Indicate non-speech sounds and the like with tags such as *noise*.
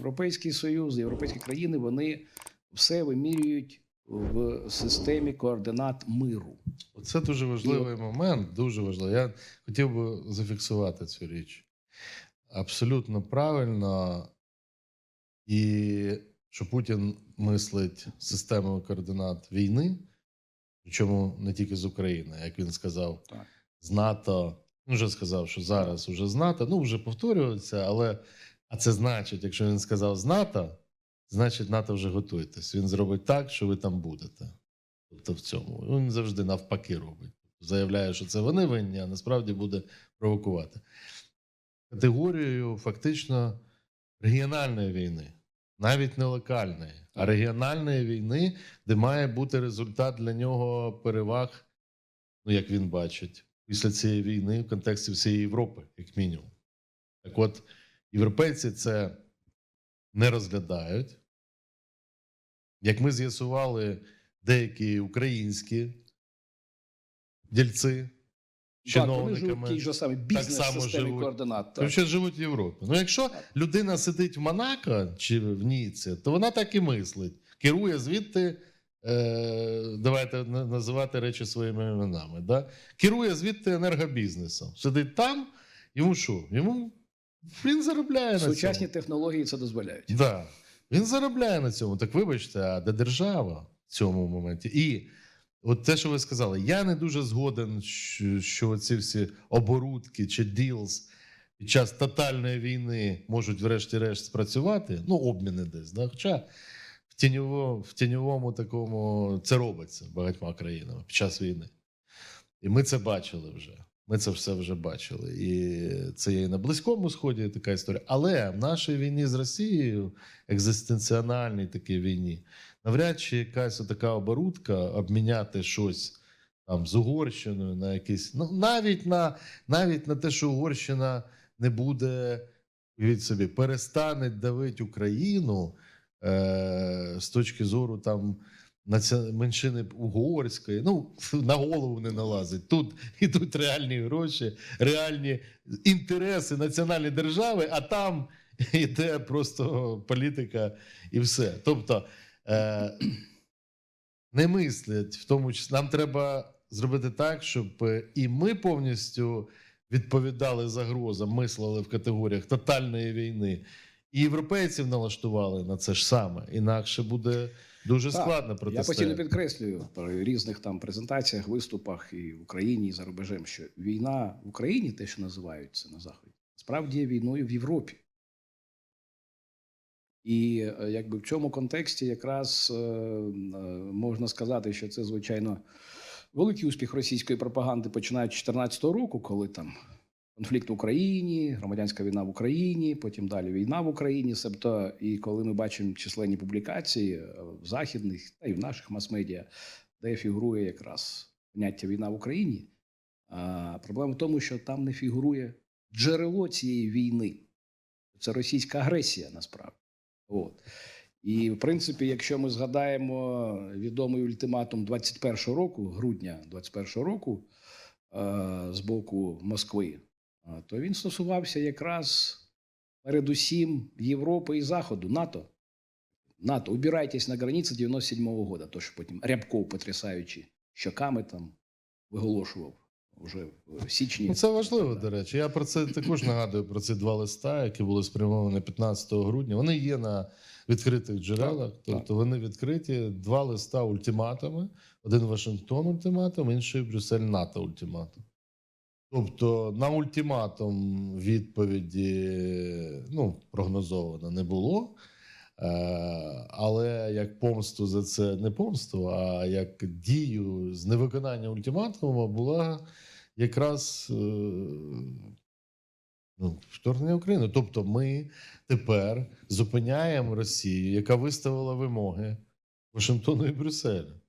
Європейський Союз, європейські країни вони все вимірюють в системі координат миру. Це дуже важливий момент, дуже важливий. Я хотів би зафіксувати цю річ. Абсолютно правильно. І що Путін мислить системою координат війни, причому не тільки з України, як він сказав, Так. з НАТО. Вже сказав, що зараз уже з НАТО. Ну, вже повторюється, але а це значить, якщо він сказав з НАТО, значить НАТО вже готуйтесь. Він зробить так, що ви там будете. Тобто в цьому. Він завжди навпаки робить. Заявляє, що це вони винні, а насправді буде провокувати. Категорією фактично регіональної війни, навіть не локальної, а регіональної війни, де має бути результат для нього переваг, ну як він бачить, після цієї війни в контексті всієї Європи, як мінімум. Так от, європейці це не розглядають. Як ми з'ясували, деякі українські дільці, Так, чиновниками, тій же самій само бізнес-системі живуть. координат. Так. ще живуть в Європі. Ну, якщо людина сидить в Монако чи в Ніці, то вона так і мислить. Керує звідти, е, давайте називати речі своїми іменами. Да? Керує звідти енергобізнесом. Сидить там, йому що? Йому він заробляє на Сучасні цьому. технології це дозволяють. Да. Він заробляє на цьому. Так вибачте, а де держава в цьому моменті? І от те, що ви сказали, я не дуже згоден, що, що ці всі оборудки чи ділс під час тотальної війни можуть, врешті-решт, спрацювати. Ну, обміни десь. Да? Хоча в, тіньово, в тіньовому такому це робиться багатьма країнами під час війни. І ми це бачили вже. Ми це все вже бачили. І це є і на Близькому Сході така історія. Але в нашій війні з Росією, екзистенціональній такій війні, навряд чи якась така оборудка обміняти щось там з Угорщиною на якісь. Ну, навіть на, навіть на те, що Угорщина не буде, уявіть собі, перестане давити Україну е, з точки зору там. Меншини угорської, ну *laughs* на голову не налазить. Тут *laughs* ідуть реальні гроші, реальні інтереси національної держави, а там *laughs* йде просто політика і все. Тобто е, *clears throat* не мислять, в тому числі нам треба зробити так, щоб і ми повністю відповідали загрозам, мислили в категоріях тотальної війни, і європейців налаштували на це ж саме. Інакше буде дуже Так, складно Я постійно підкреслюю при різних там презентаціях, виступах і в Україні, і за рубежем, що війна в Україні, те, що називаються на Заході, справді є війною в Європі. І е, якби в цьому контексті якраз е, е, можна сказати, що це звичайно великий успіх російської пропаганди, починаючи з 2014 року, коли там конфлікт в Україні, громадянська війна в Україні, потім далі війна в Україні. Себто, і коли ми бачимо численні публікації е, в західних та й в наших мас-медіа, де фігурує якраз поняття війна в Україні. А проблема в тому, що там не фігурує джерело цієї війни. Це російська агресія насправді. От. І в принципі, якщо ми згадаємо відомий ультиматум 21-го року, грудня 21-го року, е, з боку Москви, то він стосувався якраз передусім Європи і Заходу, НАТО. НАТО, убирайтесь на границі 97-го года, то що потім Рябков, потрясаючи щоками, там виголошував вже в січні. Ну, це важливо, до речі. Я про це також нагадую про ці два листа, які були спрямовані 15 грудня. Вони є на відкритих джерелах, Так, тобто так. вони відкриті. Два листа ультиматуми: один Вашингтон ультиматум, інший Брюссель НАТО ультиматум. Тобто на ультиматум відповіді ну, прогнозовано не було. Е, Але як помсту за це не помсту, а як дію з невиконання ультиматуму була якраз е, ну, вторгнення України. Тобто, ми тепер зупиняємо Росію, яка виставила вимоги Вашингтону і Брюсселю.